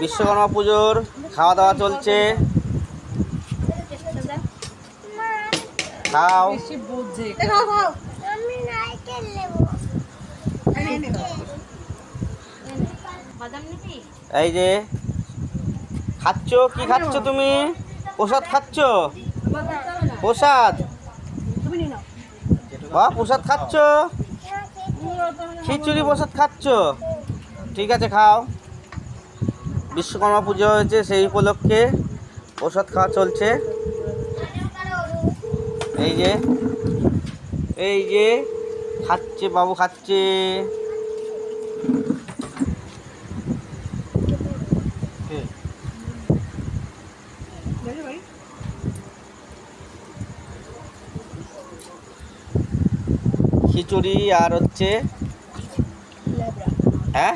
বিশ্বকর্মা পুজোর খাওয়া দাওয়া চলছে। খাও। এই যে, খাচ্ছ? কি খাচ্ছ তুমি? প্রসাদ খাচ্ছ? প্রসাদ? বা, প্রসাদ খাচ্ছ? খিচুড়ি প্রসাদ খাচ্ছ? ঠিক আছে, খাও। বিশ্বকর্মা পুজো হয়েছে সেই উপলক্ষে প্রসাদ খাওয়া চলছে। এই যে এই যে খাচ্ছে বাবু খাচ্ছে। খিচুড়ি আর হচ্ছে হ্যাঁ?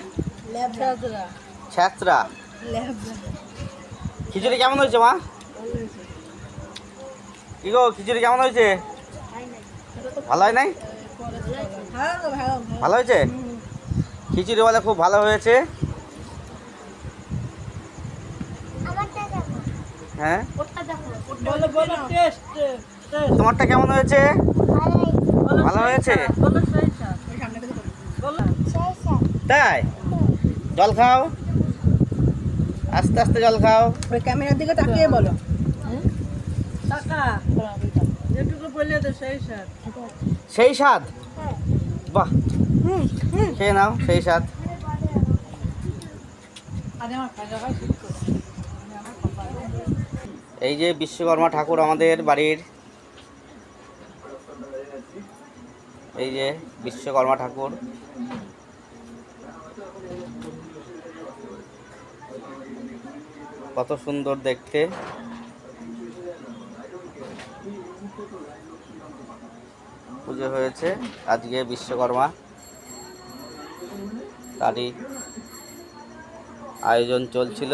ছ্যাঁচড়া। খিচুড়ি কেমন হয়েছে, মা? কি গো খিচুড়ি কেমন হয়েছে? ভালো হয় নাই? ভালো হয়েছে? খিচুড়ি বলে খুব ভালো হয়েছে। হ্যাঁ? তোমারটা কেমন হয়েছে? ভালো হয়েছে? তাই? জল খাও। আস্তে আস্তে জল খাও। ওই ক্যামেরার দিকে তাকিয়ে বলো। যেটুকু বললে তো সেই স্বাদ। সেই স্বাদ? হ্যাঁ। বাহ। খেয়ে নাও সেই স্বাদ। এই যে বিশ্বকর্মা ঠাকুর আমাদের বাড়ির। এই যে বিশ্বকর্মা ঠাকুর। কত সুন্দর দেখতে। পুজো হয়েছে আজকে বিশ্বকর্মা। তারই আয়োজন চলছিল।